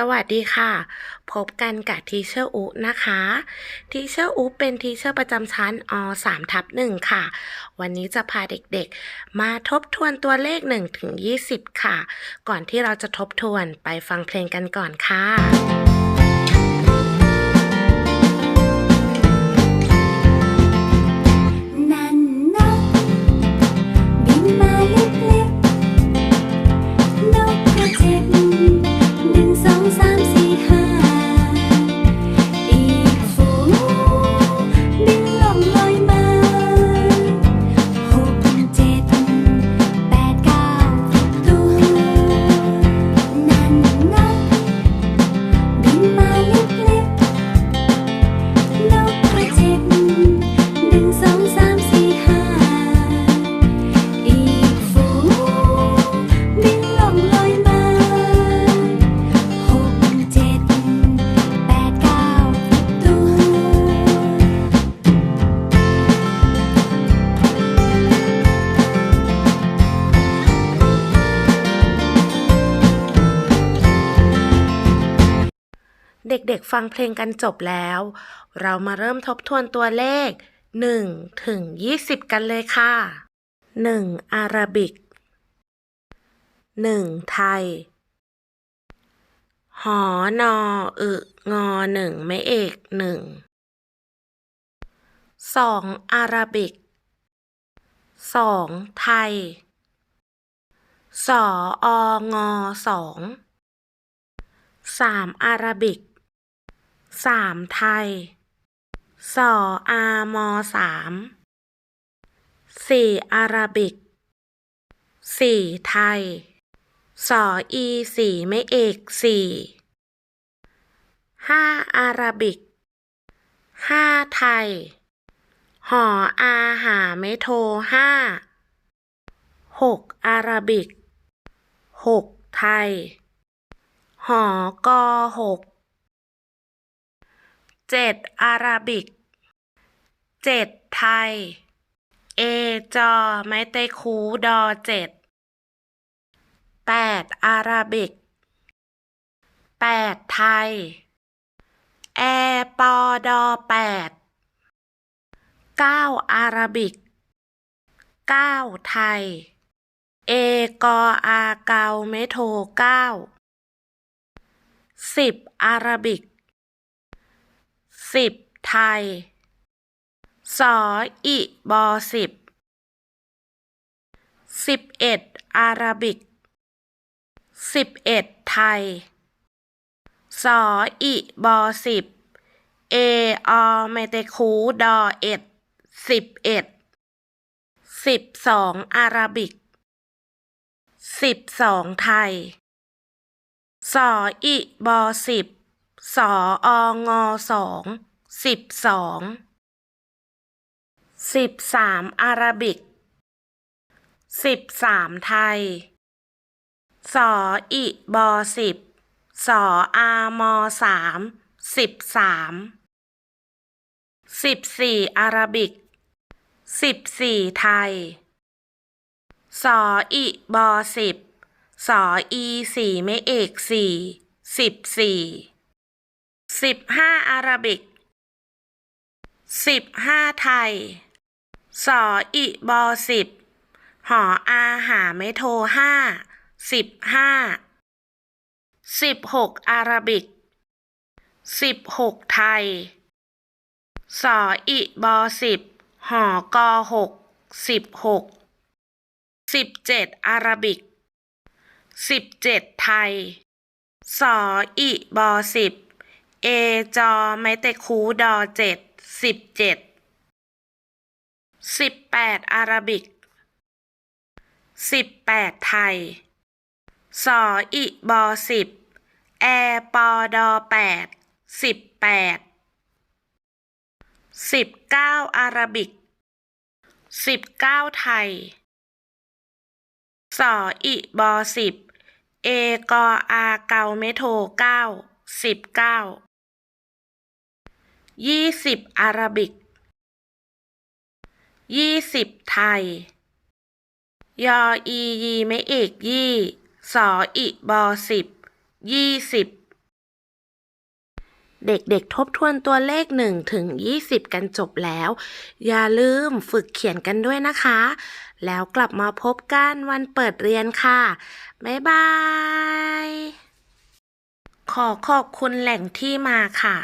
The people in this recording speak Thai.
สวัสดีค่ะ พบกันกับทีเชอร์อุนะคะ ทีเชอร์อุเป็นทีเชอร์ประจำชั้นอ3ทับ1ค่ะ วันนี้จะพาเด็กๆ มาทบทวนตัวเลข1ถึง20 ค่ะ ก่อนที่เราจะทบทวนไปฟังเพลงกันก่อนค่ะ เด็กๆฟังเพลงกันจบแล้ว เรามาเริ่มทบทวนตัวเลข 1 ถึง 20 กันเลยค่ะ 1. อาราบิก 1. ไทย หอนออึงอหนึ่งไม่เอกหนึ่ง 2. องอาราบิก 2. ไทย สอองอสอง สามอาราบิก สามไทย สออามอสามสี่อาราบิกสี่ไทย สออีสี่ไม่เอกสี่ห้าอาราบิกห้าไทย หออาหาไม่โทห้าหกอาราบิกหกไทย หอกอหก เจ็ดอาราบิกเจ็ดไทย เอจอ ไม้เตคูดอเจ็ดแปดอาราบิกแปดไทย แอปอดอแปดเก้าอาราบิกเก้าไทย เอกออาเกาเมโทเก้าสิบอาราบิก สิบไทย สออิบอสิบ สิบเอ็ดอาราบิก สิบเอ็ดไทย สออิบอสิบ เออเมเตคูดอเอ็ด สิบเอ็ด สิบสองอาราบิก สิบสองไทย สออิบอสิบ สอองอสองสิบสองสิบสามอาราบิกสิบสามไทย สออิบอสิบสออามอสามสิบสามสิบสี่อาราบิกสิบสี่ไทย สออิบอสิบสออีสี่ไม่เอกสี่สิบสี่ สิบห้าอาราบิกสิบห้าไทย สออิบอสิบหออาหาไม่โทห้าสิบห้าสิบหกอาราบิกสิบหกไทย สออิบอสิบหอกอหกสิบหกสิบเจ็ดอาราบิกสิบเจ็ดไทย สออิบอสิบ เอจอไม้เตคูดอเจ็ดสิบเจ็ดสิบแปดอาราบิกสิบแปดไทยสออิบอสิบแอปอดอแปดสิบแปดสิบเก้าอาราบิกสิบเก้าไทยสออิบอสิบเอกออาเกาเมโทเก้าสิบเก้า ยี่สิบอาราบิก ยี่สิบไทย ยออียีไม่เอกยี่ สออิบอสิบ ยี่สิบ เด็กๆทบทวนตัวเลข1ถึง20กันจบแล้ว อย่าลืมฝึกเขียนกันด้วยนะคะ แล้วกลับมาพบกันวันเปิดเรียนค่ะ บ๊ายบาย ขอขอบคุณแหล่งที่มาค่ะ